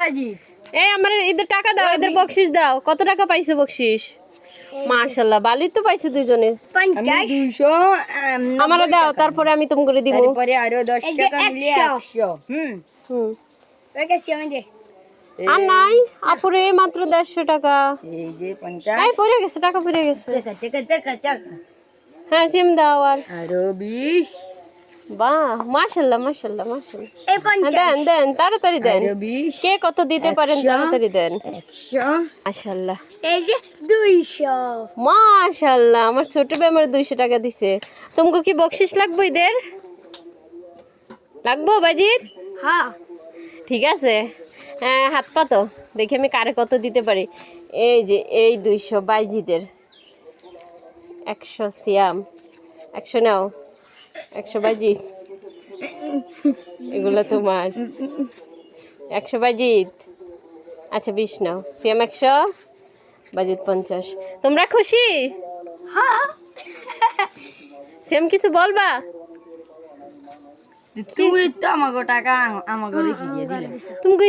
এই আমার এদের টাকা দাও এদের বকশিস দাও। কত টাকা পাইছো বকশিস? মাশাল্লাহ বালি তো পাইছো দুজনে আমারও দাও তারপরে আমি তুমি করে দিব। তারপরে আরও টাকা মিলিয়ে হুম। আর নাই আপুরে মাত্র দেড়শো টাকা। এই যে পঞ্চাশ। এই পড়ে গেছে টাকা পড়ে গেছে। হ্যাঁ সিম দাও আর। বাহ মাশাল্লাহ মাশাল্লাহ মাশাল্লাহ। হ্যাঁ, দেন দেন তাড়াতাড়ি দেন। কে কত দিতে পারেন তাড়াতাড়ি দেন। মাশাল্লাহ। এই যে দুইশো। মাশাল্লাহ আমার ছোট দুইশো টাকা দিছে। তোমাকে কি বকশিস লাগবে এদের লাগবো বাজির? হ্যাঁ। ঠিক আছে। হ্যাঁ হাত পাতো দেখি আমি কারে কত দিতে পারি। এই যে এই দুইশো বাইজিদের। একশো সিয়াম। একশো নাও। একশো বাইজিত এগুলো তোমার। একশো বাইজিত আচ্ছা বিশ নাও। সিয়াম একশো বাজিত পঞ্চাশ। তোমরা খুশি? সিয়াম কিছু বলবা? তুমি তো আমাকে টাকা আমাকে দিলে। তুমি